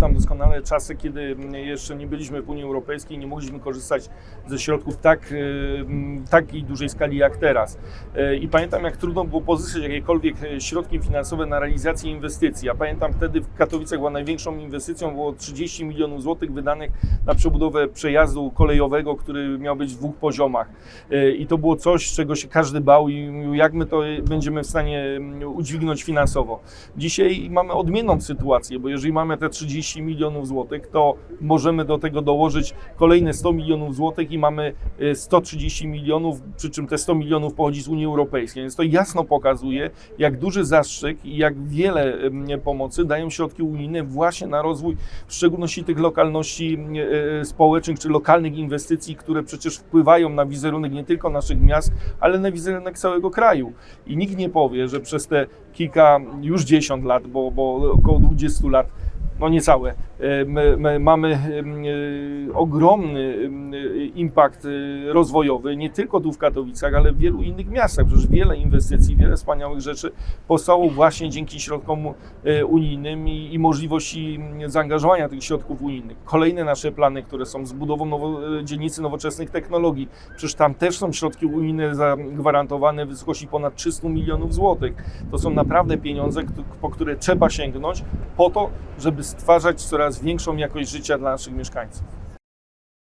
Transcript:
pamiętam doskonale czasy, kiedy mm, jeszcze nie byliśmy w Unii Europejskiej, nie mogliśmy korzystać ze środków tak, y, mm, takiej dużej skali jak teraz. Y, I pamiętam, jak trudno było pozyskać jakiekolwiek e, środki finansowe na realizację inwestycji. Ja pamiętam wtedy w Katowicach była największą inwestycją, było 30 milionów złotych wydanych na przebudowę przejazdu kolejowego, który miał być w dwóch poziomach. Y, I to było coś, czego się każdy bał i jak my to y, będziemy w stanie mm, udźwignąć finansowo. Dzisiaj mamy odmienną sytuację, bo jeżeli mamy te 30 milionów złotych, to możemy do tego dołożyć kolejne 100 milionów złotych i mamy y, 130 milionów, przy czym te 100 milionów pochodzi z Unii Europejskiej. Więc to jasno pokazuje, jak duży zastrzyk i jak wiele em, pomocy dają środki unijne właśnie na rozwój, w szczególności tych lokalności e, społecznych czy lokalnych inwestycji, które przecież wpływają na wizerunek nie tylko naszych miast, ale na wizerunek całego kraju. I nikt nie powie, że przez te kilka, już 10 lat, bo, bo około 20 lat, no niecałe, my, my mamy e, ogromny e, impact e, rozwojowy, nie tylko tu w Katowicach, ale w wielu innych miastach. Przecież wiele inwestycji, wiele wspaniałych rzeczy powstało właśnie dzięki środkom e, unijnym i, i możliwości zaangażowania tych środków unijnych. Kolejne nasze plany, które są z budową nowo, e, dzielnicy nowoczesnych technologii, przecież tam też są środki unijne zagwarantowane w wysokości ponad 300 milionów złotych. To są naprawdę pieniądze, po które trzeba sięgnąć po to, żeby stwarzać coraz większą jakość życia dla naszych mieszkańców.